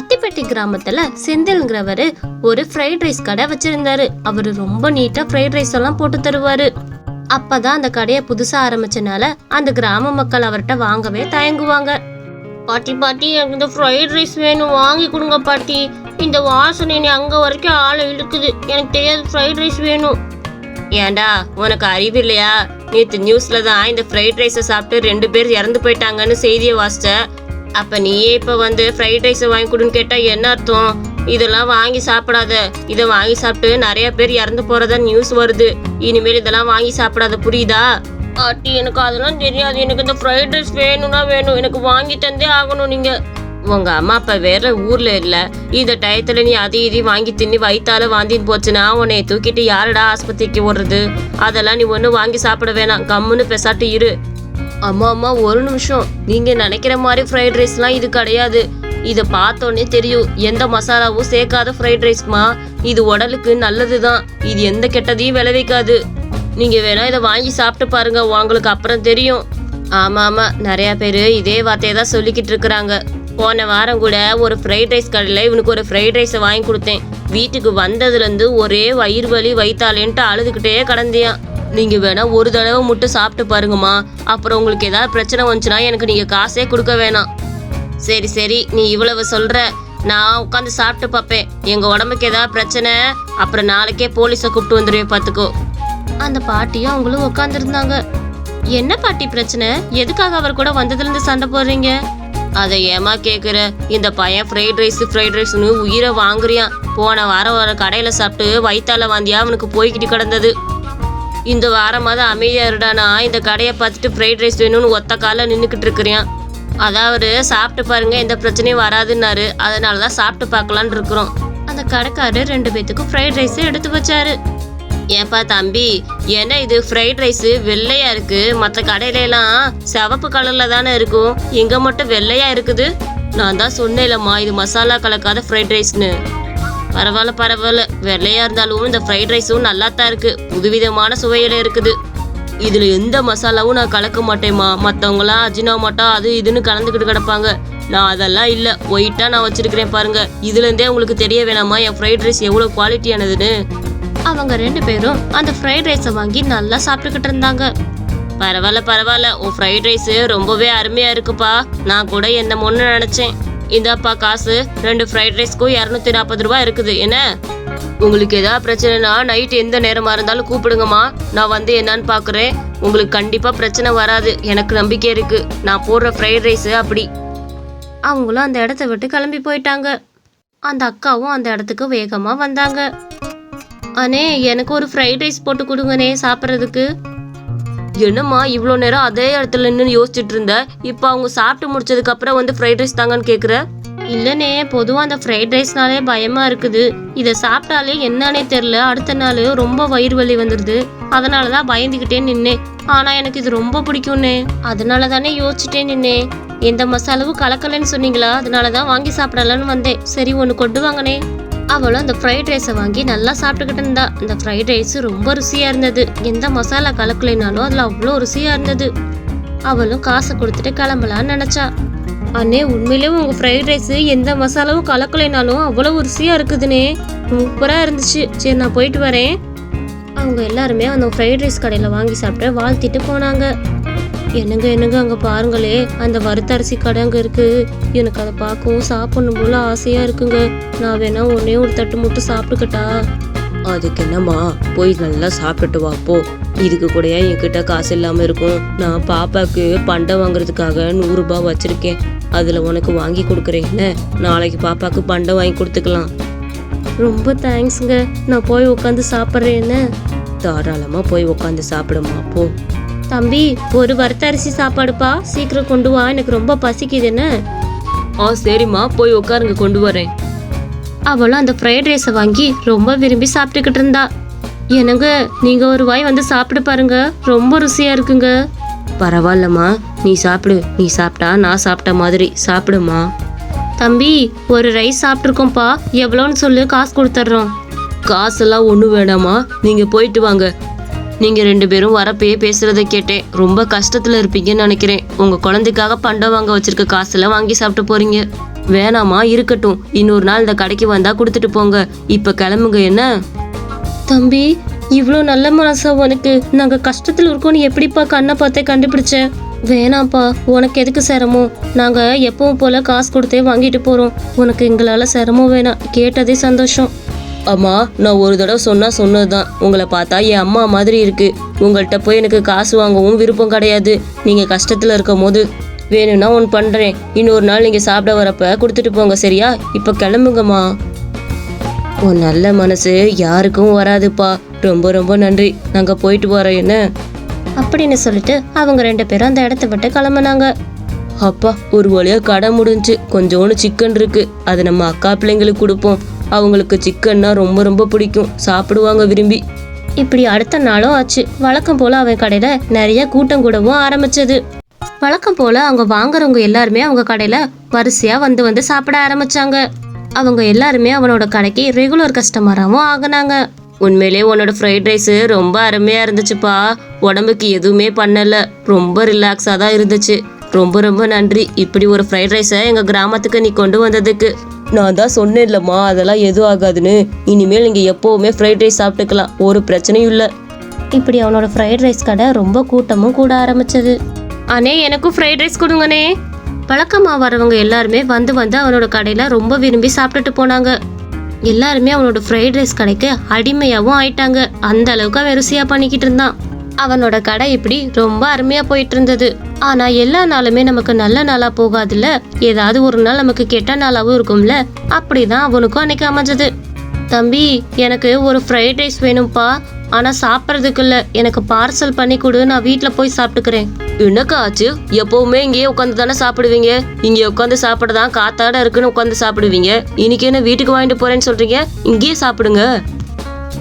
அத்திப்பட்டி கிராமத்துல செந்தில்ங்கிறவரு ஒரு fried rice கடை வச்சிருந்தாரு. அவரு ரொம்ப நீட்டா ஃப்ரைட் ரைஸ் எல்லாம் போட்டு தருவாரு. அப்பதான் அந்த கடையை புதுசா ஆரம்பிச்சனால அந்த கிராம மக்கள் அவர்கிட்ட வாங்கவே தயங்குவாங்க. பாட்டி பாட்டி எனக்கு இந்த ஃப்ரைட் ரைஸ் வேணும். வாங்கி கொடுங்க பாட்டி. இந்த வாசனை என்னை அங்க வரைக்கும் ஆளை இழுக்குது. எனக்கு தெரியாது ஃப்ரைட் ரைஸ் வேணும். ஏன்டா உனக்கு அறிவு இல்லையா? நேற்று நியூஸ்ல தான் இந்த ஃப்ரைட் ரைஸை சாப்பிட்டு ரெண்டு பேர் இறந்து போயிட்டாங்கன்னு செய்தியை வாசிச்ச. அப்ப நீயே இப்ப வந்து ஃப்ரைட் ரைஸ் வாங்கி கொடுன்னு கேட்டா என்ன அர்த்தம்? இதெல்லாம் வாங்கி சாப்பிடாத. இதை வாங்கி சாப்பிட்டு நிறைய பேர் இறந்து போறதா நியூஸ் வருது. இனிமேல் இதெல்லாம் வாங்கி சாப்பிடாத. புரியுதா? ஆட்டி எனக்கு அதெல்லாம் தெரியாது. எனக்கு இந்த ஃப்ரைட் ரைஸ் வேணும்னா வேணும். எனக்கு வாங்கி தந்தே ஆகணும் நீங்க. உங்க அம்மா அப்பா வேற ஊர்ல இல்ல. இந்த டயத்துல நீ அதை இதையும் வாங்கி தின்னி வயிற்றால வாந்தின்னு போச்சுன்னா உன்னை தூக்கிட்டு யாரடா ஆஸ்பத்திரிக்கு ஓடுறது? அதெல்லாம் நீ ஒன்றும் வாங்கி சாப்பிட வேணாம். கம்முன்னு பெசாட்டு இரு. அம்மா அம்மா ஒரு நிமிஷம். நீங்க நினைக்கிற மாதிரி ஃப்ரைட் ரைஸ்லாம் இது கிடையாது. இதை பார்த்தோன்னே தெரியும். எந்த மசாலாவும் சேர்க்காத ஃப்ரைட் ரைஸ்மா இது உடலுக்கு நல்லது தான் இது எந்த கெட்டதையும் விளைவிக்காது. நீங்க வேணா இதை வாங்கி சாப்பிட்டு பாருங்க. உங்களுக்கு அப்புறம் தெரியும். ஆமா ஆமா. நிறைய பேர் இதே வார்த்தையை தான் சொல்லிக்கிட்டு இருக்கிறாங்க. போன வாரம் கூட ஒரு ஃப்ரைட் ரைஸ் கடையில் இவனுக்கு ஒரு ஃப்ரைட் ரைஸை வாங்கி கொடுத்தேன். வீட்டுக்கு வந்ததுலேருந்து ஒரே வயிறு வலி வைத்தாலேன்ட்டு அழுதுகிட்டே கடந்தியான் நீங்க வேணா ஒரு தடவை மட்டும் சாப்பிட்டு பாருங்கம்மா. அப்புறம் உங்களுக்கு ஏதாவது பிரச்சனை வந்துச்சுன்னா எனக்கு நீங்க காசே கொடுக்க வேணாம். சரி சரி நீ இவ்வளவு சொல்ற. நான் உட்காந்து சாப்பிட்டு பார்ப்பேன். எங்க உடம்புக்கு ஏதாவது பிரச்சனை அப்புறம் நாளைக்கே போலீஸை கூப்பிட்டு வந்துடுவேன் பார்த்துக்கோ. அந்த பாட்டியும் அவங்களும் உட்காந்துருந்தாங்க என்ன பாட்டி பிரச்சனை? எதுக்காக அவர் கூட வந்ததுலேருந்து சண்டை போடுறீங்க? அதை ஏமா கேட்குற இந்த பையன் ஃப்ரைட் ரைஸ் ஃப்ரைட் ரைஸ்னு உயிரை வாங்குறியான் போன வாரம் ஒரு கடையில் சாப்பிட்டு வயித்தால வாந்தியா அவனுக்கு போய்கிட்டு கிடந்தது. இந்த வாரமாவது அமைதியா இருடானா? இந்த கடையை பார்த்துட்டு ஃப்ரைட் ரைஸ் வேணும்னு ஒத்த காலில் நின்றுக்கிட்டு இருக்கிறேன். அதாவது சாப்பிட்டு பாருங்க எந்த பிரச்சனையும் வராதுன்னாரு. அதனால தான் சாப்பிட்டு பார்க்கலான் இருக்கிறோம். அந்த கடைக்காரர் ரெண்டு பேத்துக்கும் ஃப்ரைட் ரைஸை எடுத்து வச்சாரு. ஏப்பா தம்பி ஏன்னா இது ஃப்ரைட் ரைஸ் வெள்ளையா இருக்கு? மற்ற கடையில எல்லாம் சிவப்பு கலர்ல தானே இருக்கும். இங்க மட்டும் வெள்ளையா இருக்குது? நான் தான் சொன்னேன்லம்மா இது மசாலா கலக்காத ஃப்ரைட் ரைஸ்னு பரவாயில்ல பரவாயில்ல. வெள்ளையா இருந்தாலும் இந்த ஃப்ரைட் ரைஸும் நல்லா தான் இருக்கு. புதுவிதமான சுவையில இருக்குது. இதுல எந்த மசாலாவும் நான் கலக்க மாட்டேம்மா. மத்தவங்களாம் அஜினோமோட்டோ அது இதுன்னு கலந்துக்கிட்டு கிடப்பாங்க. நான் அதெல்லாம் இல்ல. ஒயிட்டா நான் வச்சிருக்கிறேன் பாருங்க. இதுல இருந்தே உங்களுக்கு தெரிய வேணாமா? என் ஃப்ரைட் ரைஸ் எவ்வளவு குவாலிட்டியானதுன்னு அவங்க ரெண்டு பேரும் அந்த ஃப்ரைட் ரைஸை வாங்கி நல்லா சாப்பிட்டுக்கிட்டு இருந்தாங்க. பரவாயில்ல பரவாயில்ல. உன் ஃப்ரைட் ரைஸ் ரொம்பவே அருமையா இருக்குப்பா. நான் கூட என்ன ஒன்று நினைச்சேன். இந்தாப்பா காசு. ரெண்டு ஃப்ரைட் ரைஸ்க்கும் இரநூத்தி நாற்பது ரூபாய் இருக்குது. என்ன? உங்களுக்கு ஏதாவது பிரச்சனைனா நைட் எந்த நேரமா இருந்தாலும் கூப்பிடுங்கம்மா. நான் வந்து என்னன்னு பார்க்குறேன் உங்களுக்கு கண்டிப்பா பிரச்சனை வராது. எனக்கு நம்பிக்கை இருக்கு. நான் போடுற ஃப்ரைட் ரைஸ் அப்படி. அவங்களும் அந்த இடத்த விட்டு கிளம்பி போயிட்டாங்க. அந்த அக்காவும் அந்த இடத்துக்கு வேகமா வந்தாங்க. அண்ணே எனக்கு ஒரு ஃப்ரைட் ரைஸ் போட்டு கொடுங்கண்ணே சாப்பிட்றதுக்கு. என்னம்மா இவ்வளோ நேரம் அதே இடத்துல நின்று யோசிச்சுட்டு இருந்த? இப்போ அவங்க சாப்பிட்டு முடிச்சதுக்கு அப்புறம் வந்து ஃப்ரைட் ரைஸ் தாங்கன்னு கேட்குற இல்லைனே பொதுவாக அந்த ஃப்ரைட் ரைஸ்னாலே பயமா இருக்குது. இதை சாப்பிட்டாலே என்னன்னே தெரில அடுத்த நாள் ரொம்ப வயிறு வலி வந்துடுது அதனால தான் பயந்துக்கிட்டே நின்னேன். ஆனால் எனக்கு இது ரொம்ப பிடிக்கும்னே. அதனால தானே யோசிச்சுட்டே நின்னேன். எந்த மசாலாவும் கலக்கலைன்னு சொன்னீங்களா? அதனால தான் வாங்கி சாப்பிடலான்னு வந்தேன். சரி ஒன்று கொண்டு வாங்கனே. அவளும் அந்த ஃப்ரைட் ரைஸை வாங்கி நல்லா சாப்பிட்டுக்கிட்டு இருந்தா. அந்த ஃப்ரைட் ரைஸ் ரொம்ப ருசியாக இருந்தது. எந்த மசாலா கலக்கலைனாலும் அதில் அவ்வளோ ருசியாக இருந்தது. அவளும் காசை கொடுத்துட்டு கிளம்பலான்னு நினச்சா. அண்ணே உண்மையிலேயே உங்கள் ஃப்ரைட் ரைஸு எந்த மசாலாவும் கலக்கலைனாலும் அவ்வளோ ருசியாக இருக்குதுனே. சூப்பராக இருந்துச்சு. சரி நான் போயிட்டு வரேன். அவங்க எல்லாருமே அந்த ஃப்ரைட் ரைஸ் கடையில் வாங்கி சாப்பிட்டு வாழ்த்திட்டு போனாங்க. என்னங்க என்னங்க அங்கே பாருங்களே. அந்த வறுத்தரிசி கடை அங்கே இருக்கு. எனக்கு அதை பார்க்கவும் சாப்பிடணும் போல ஆசையாக இருக்குங்க. நான் வேணா ஒன்னே ஒரு தட்டு மட்டும் சாப்பிட்டுக்கட்டா? அதுக்கு என்னம்மா? போய் நல்லா சாப்பிட்டுட்டு வா போ. இதுக்கு கூடயா என்கிட்ட காசு இல்லாமல் இருக்கும்? நான் பாப்பாக்கு பண்டம் வாங்குறதுக்காக நூறுரூபா வச்சிருக்கேன். அதில் உனக்கு வாங்கி கொடுக்குறேன் என்ன? நாளைக்கு பாப்பாக்கு பண்டம் வாங்கி கொடுத்துக்கலாம். ரொம்ப தேங்க்ஸுங்க நான் போய் உட்காந்து சாப்பிட்றேன் என்ன? தாராளமாக போய் உட்காந்து சாப்பிடுமா போ. தம்பி ஒரு வறுத்த அரிசி சாப்பாடுப்பா. சீக்கிரம் கொண்டு வா எனக்கு ரொம்ப பசிக்குது என்ன ஆ சரிம்மா போய் உட்காருங்க கொண்டு வரேன். அவளும் அந்த ஃப்ரைட் ரைஸை வாங்கி ரொம்ப விரும்பி சாப்பிட்டுக்கிட்டு இருந்தா. என்னங்க நீங்க ஒரு வாய் வந்து சாப்பிட்டு பாருங்க ரொம்ப ருசியா இருக்குங்க. பரவாயில்லம்மா நீ சாப்பிடு நீ சாப்பிட்டா நான் சாப்பிட்ட மாதிரி சாப்பிடுமா தம்பி ஒரு ரைஸ் சாப்பிட்ருக்கோம்ப்பா எவ்வளோன்னு சொல்லு காசு கொடுத்துட்றோம். காசெல்லாம் ஒன்றும் வேணாமா நீங்கள் போயிட்டு வாங்க. நீங்கள் ரெண்டு பேரும் வரப்பயே பேசுகிறத கேட்டேன். ரொம்ப கஷ்டத்தில் இருப்பீங்கன்னு நினைக்கிறேன். உங்கள் குழந்தைக்காக பண்டம் வாங்க வச்சிருக்க காசெல்லாம் வாங்கி சாப்பிட்டு போகிறீங்க வேணாமா இருக்கட்டும். இன்னொரு நாள் இந்த கடைக்கு வந்தா கொடுத்துட்டு போங்க. இப்ப கிளம்புங்க என்ன? தம்பி இவ்வளோ நல்ல மனசா உனக்கு. நாங்க கஷ்டத்துல இருக்கோம்னு எப்படிப்பா கண்ணை பார்த்தே கண்டுபிடிச்சேன் வேணாம்ப்பா உனக்கு எதுக்கு சிரமம்? நாங்க எப்பவும் போல காசு கொடுத்தே வாங்கிட்டு போறோம். உனக்கு எங்களால சிரமம் வேணாம். கேட்டதே சந்தோஷம். அம்மா நான் ஒரு தடவை சொன்னா சொன்னதுதான். உங்களை பார்த்தா என் அம்மா மாதிரி இருக்கு. உங்கள்கிட்ட போய் எனக்கு காசு வாங்கவும் விருப்பம் கிடையாது. நீங்க கஷ்டத்துல இருக்கும் போது வேணும்னா ஒன்று பண்றேன். இன்னொரு நாள் நீங்க சாப்பிட வரப்ப கொடுத்துட்டு போங்க சரியா? இப்போ கிளம்புங்கம்மா. உன் நல்ல மனசு யாருக்கும் வராதுப்பா. ரொம்ப ரொம்ப நன்றி. நாங்க போயிட்டு வரோம் என்ன? அப்படின்னு சொல்லிட்டு அவங்க ரெண்டு பேரும் அந்த இடத்த விட்டு கிளம்புனாங்க. அப்பா ஒரு வழியா கடை முடிஞ்சு கொஞ்சோண்டு சிக்கன் இருக்கு. அதை நம்ம அக்கா பிள்ளைங்களுக்கு கொடுப்போம். அவங்களுக்கு சிக்கன்னா ரொம்ப ரொம்ப பிடிக்கும். சாப்பிடுவாங்க விரும்பி. இப்படி அடுத்த நாளும் ஆச்சு. வழக்கம் போல அவன் கடையில நிறைய கூட்டம் கூடவும் ஆரம்பிச்சது. வழக்கம் போல அவங்க வாங்குறவங்க எல்லாருமே அவங்க கடையில வரிசையா வந்து வந்து சாப்பிட ஆரம்பிச்சாங்க. அவங்க எல்லாருமே அவனோட கடைக்கு ரெகுலர் கஸ்டமராகவும் ஆகுனாங்க. உண்மையிலே உன்னோட ஃப்ரைட் ரைஸ் ரொம்ப அருமையா இருந்துச்சுப்பா. உடம்புக்கு எதுவுமே பண்ணல. ரொம்ப ரிலாக்ஸாக தான் இருந்துச்சு. ரொம்ப ரொம்ப நன்றி. இப்படி ஒரு ஃப்ரைட் ரைஸை எங்கள் கிராமத்துக்கு நீ கொண்டு வந்ததுக்கு. நான் தான் சொன்னேன்லம்மா அதெல்லாம் எதுவும் ஆகாதுன்னு. இனிமேல் நீங்கள் எப்போவுமே ஃப்ரைட் ரைஸ் சாப்பிட்டுக்கலாம். ஒரு பிரச்சனையும் இல்லை. இப்படி அவனோட ஃப்ரைட் ரைஸ் கடை ரொம்ப கூட்டமும் கூட ஆரம்பிச்சது. அண்ணே எனக்கும் ஃப்ரைட் ரைஸ் கொடுங்கண்ணே. பழக்கமாக வரவங்க எல்லாருமே வந்து வந்து அவனோட கடையில் ரொம்ப விரும்பி சாப்பிட்டுட்டு போனாங்க. எல்லாருமே அவனோட ஃப்ரைட் ரைஸ் கடைக்கு அடிமையாகவும் ஆயிட்டாங்க. அந்த அளவுக்கு அவன் ருசியாக பண்ணிக்கிட்டு இருந்தான். அவனோட கடை இப்படி ரொம்ப அருமையாக போயிட்டு இருந்தது ஆனால் எல்லா நாளுமே நமக்கு நல்ல நாளாக போகாதுல்ல? ஏதாவது ஒரு நாள் நமக்கு கெட்ட நாளாகவும் இருக்கும்ல? அப்படிதான் அவனுக்கும் அன்னைக்கு அமைஞ்சது. தம்பி எனக்கு ஒரு ஃப்ரைட் ரைஸ் வேணும்ப்பா ஆனால் சாப்பிட்றதுக்கு இல்லை. எனக்கு பார்சல் பண்ணி கொடு நான் வீட்டில் போய் சாப்பிட்டுக்கிறேன். என்னக்கா ஆச்சு? எப்பவுமே இங்கேயே உட்காந்து தானே சாப்பிடுவீங்க? இங்கே உட்காந்து சாப்பிட தான் காத்தாட இருக்குன்னு உட்காந்து சாப்பிடுவீங்க. இன்னைக்கு என்ன வீட்டுக்கு வாங்கிட்டு போறேன்னு சொல்றீங்க? இங்கேயே சாப்பிடுங்க.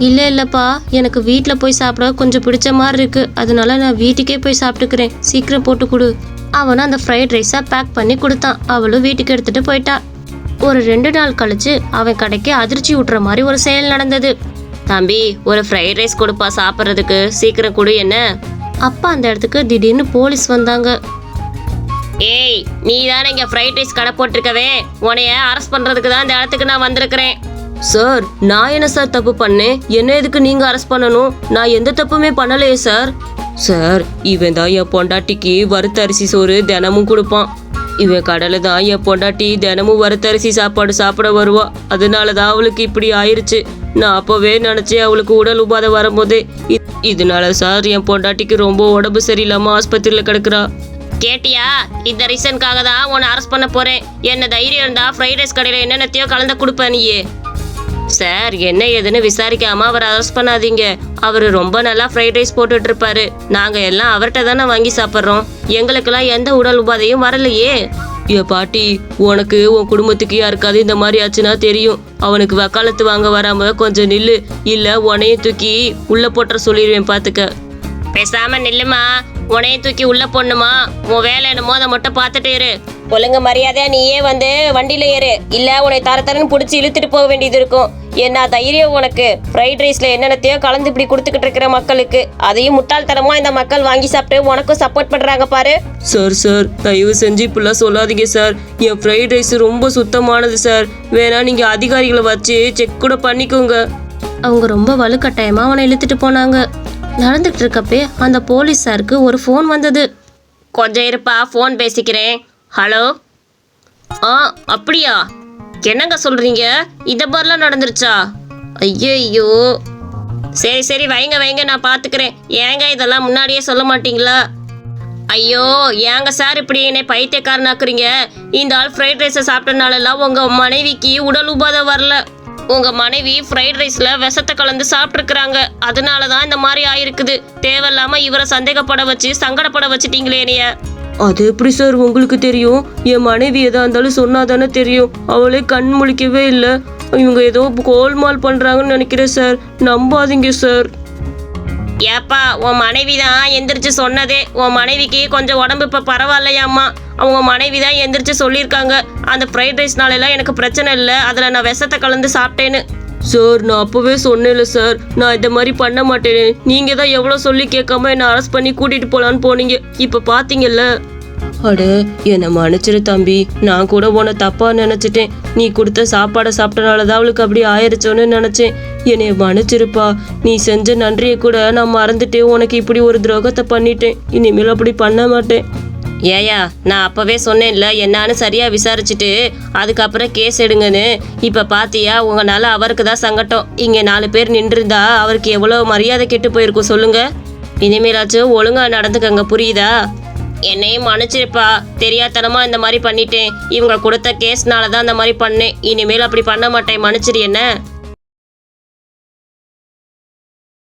இல்லை இல்லைப்பா. எனக்கு வீட்டில் போய் சாப்பிட கொஞ்சம் பிடிச்ச மாதிரி இருக்கு. அதனால நான் வீட்டுக்கே போய் சாப்பிட்டுக்கிறேன். சீக்கிரம் போட்டு கொடு. அவனும் அந்த ஃப்ரைட் ரைஸை பேக் பண்ணி கொடுத்தான். அவளும் வீட்டுக்கு எடுத்துட்டு போயிட்டா. ஒரு ரெண்டு நாள் கழிச்சு அவன் கடைக்கு அதிர்ச்சி விட்டுற மாதிரி ஒரு செயல் நடந்தது. தம்பி ஒரு ஃப்ரைட் ரைஸ் கொடுப்பா சாப்பிட்றதுக்கு. சீக்கிரம் கொடு என்ன? அப்பா அந்த இடத்துக்கு திடீர்னு போலீஸ் வந்தாங்க. ஏய் நீ தானே இங்க ஃப்ரைட் ரைஸ் கடை போட்டிருக்கவே. உனைய அரெஸ்ட் பண்றதுக்கு தான் இந்த இடத்துக்கு நான் வந்திருக்கிறேன். சார் நான் என்ன சார் தப்பு பண்ணேன்? என்ன எதுக்கு நீங்க அரெஸ்ட் பண்ணணும்? நான் எந்த தப்புமே பண்ணலையே சார். சார் இவன் தான் என் பொண்டாட்டிக்கு வறுத்தரிசி சோறு தினமும் கொடுப்பான். இவன் கடலை தான் என் பொண்டாட்டி தினமும் வறுத்தரிசி சாப்பாடு சாப்பிட வருவா. அதனால தான் அவளுக்கு இப்படி ஆயிருச்சு. நான் அப்போவே நினச்சேன் அவளுக்கு உடல் உபாதை வரும்போதே. இதனால சார் என் பொண்டாட்டிக்கு ரொம்ப உடம்பு சரியில்லாமல் ஆஸ்பத்திரியில் கிடக்குறா. கேட்டியா இந்த ரீசனுக்காக தான் உன்னை அரெஸ்ட் பண்ண போறேன். என்ன தைரியம் இருந்தா ஃப்ரைட் ரைஸ் கடையில் என்னென்னத்தையோ கலந்து கொடுப்பேன் நீயே. சார் என்ன ஏதுன்னு விசாரிக்காம அவர் அரெஸ்ட் பண்ணாதீங்க. அவர் ரொம்ப நல்லா ஃப்ரைட் ரைஸ் போட்டுட்டு இருப்பாரு நாங்க எல்லாம் அவர்கிட்ட தானே வாங்கி சாப்பிட்றோம். எங்களுக்கெல்லாம் எந்த உடல் உபாதையும் வரலையே. ஏ பாட்டி உனக்கு உன் குடும்பத்துக்கு யாருக்காவது இந்த மாதிரி ஆச்சுன்னா தெரியும். அவனுக்கு வக்காலத்து வாங்க வராம கொஞ்சம் நில்லு. இல்ல உனையும் தூக்கி உள்ள போட்டுற சொல்லிடுவேன் பாத்துக்க. பேசாம நில்லுமா? உனையும் தூக்கி உள்ள போடணுமா? உன் வேலை என்னமோ அதை மட்டும் பார்த்துட்டு இரு. ஒழுங்கு மரியாதையா நீயே வந்து வண்டியில ஏறு. இல்ல உன்னை தர தரன்னு பிடிச்சி இழுத்துட்டு போக வேண்டியது இருக்கும். என்ன தைரியம் உனக்கு? ஃப்ரைட் ரைஸ்ல என்னென்னத்தையோ கலந்து இப்படி கொடுத்துக்கிட்டு இருக்கிற மக்களுக்கு. அதையும் முட்டாள்தனமா இந்த மக்கள் வாங்கி சாப்பிட்டு உனக்கும் சப்போர்ட் பண்றாங்க பாரு. சார் சார் தயவு செஞ்சு இப்படிலாம் சொல்லாதீங்க சார் என் ஃப்ரைட் ரைஸ் ரொம்ப சுத்தமானது சார் வேணா நீங்க அதிகாரிகளை வச்சு செக் கூட பண்ணிக்கோங்க. அவங்க ரொம்ப வலுக்கட்டாயமா அவனை இழுத்துட்டு போனாங்க. நடந்துட்டு இருக்கப்பே அந்த போலீஸாருக்கு ஒரு ஃபோன் வந்தது. கொஞ்சம் இருப்பா ஃபோன் பேசிக்கிறேன். ஹலோ? ஆ அப்படியா? என்னங்க சொல்றீங்க? இந்த மாதிரிலாம் நடந்துருச்சா? ஐயோ சரி சரி வைங்க வைங்க நான் பார்த்துக்கிறேன் ஏங்க இதெல்லாம் முன்னாடியே சொல்ல மாட்டீங்களா? ஐயோ ஏங்க சார் இப்படி என்னை பைத்தியக்காரனாக்குறீங்க? இந்த ஆள் ஃப்ரைட் ரைஸை சாப்பிட்டனாலலாம் உங்கள் மனைவிக்கு உடல் உபாதை வரல. உங்கள் மனைவி ஃப்ரைட் ரைஸில் விஷத்தை கலந்து சாப்பிட்ருக்குறாங்க அதனால தான் இந்த மாதிரி ஆயிருக்குது. தேவையில்லாமல் இவரை சந்தேகப்பட வச்சு சங்கடப்பட வச்சுட்டீங்களே என்னைய. அது எப்படி சார் உங்களுக்கு தெரியும்? என் மனைவி எதா இருந்தாலும் சொன்னாதானே தெரியும். அவளே கண் முழிக்கவே இல்லை. இவங்க ஏதோ கோல்மால் பண்றாங்கன்னு நினைக்கிறேன் சார். நம்பாதீங்க சார். ஏப்பா உன் மனைவி தான் எந்திரிச்சு சொன்னதே. உன் மனைவிக்கு கொஞ்சம் உடம்பு இப்போ பரவாயில்லையாம்மா. அவங்க மனைவி தான் எந்திரிச்சு சொல்லியிருக்காங்க. அந்த ஃப்ரைட் ரைஸ்னாலெல்லாம் எனக்கு பிரச்சனை இல்லை. அதில் நான் விஷத்தை கலந்து சாப்பிட்டேன்னு. சார் நான் அப்போவே சொன்னேன்ல சார் நான் இந்த மாதிரி பண்ண மாட்டேன். நீங்கள் தான் எவ்வளோ சொல்லி கேட்காம என்னை அரெஸ்ட் பண்ணி கூட்டிகிட்டு போகலான்னு போனீங்க. இப்போ பாத்தீங்கல்ல? அட என்னை மன்னிச்சிரு தம்பி. நான் கூட உன்னை தப்பா நினைச்சிட்டேன். நீ கொடுத்த சாப்பாடை சாப்பிட்டனால தான் அவளுக்கு அப்படி ஆயிருச்சோன்னு நினைச்சேன். என்னை மன்னிச்சிருப்பா. நீ செஞ்ச நன்றியை கூட நான் மறந்துட்டே உனக்கு இப்படி ஒரு துரோகத்தை பண்ணிட்டேன். இனிமேல் அப்படி பண்ண மாட்டேன். ஏயா நான் அப்பவே சொன்னேன்ல என்னான்னு சரியா விசாரிச்சுட்டு அதுக்கப்புறம் கேஸ் எடுங்கன்னு. இப்ப பாத்தியா உங்களால அவருக்கு தான் சங்கட்டம். இங்க நாலு பேர் நின்றுருந்தா அவருக்கு எவ்வளவு மரியாதை கெட்டு போயிருக்கும் சொல்லுங்க. இனிமேலாச்சும் ஒழுங்கா நடந்துக்கங்க புரியுதா? என்னையும் மன்னிச்சிருப்பா. தெரியாதனமா இந்த மாதிரி பண்ணிட்டேன். இவங்க கொடுத்த கேஸ்னால தான் இந்த மாதிரி பண்ணேன். இனிமேல் அப்படி பண்ண மாட்டேன். மன்னிச்சிரு என்ன?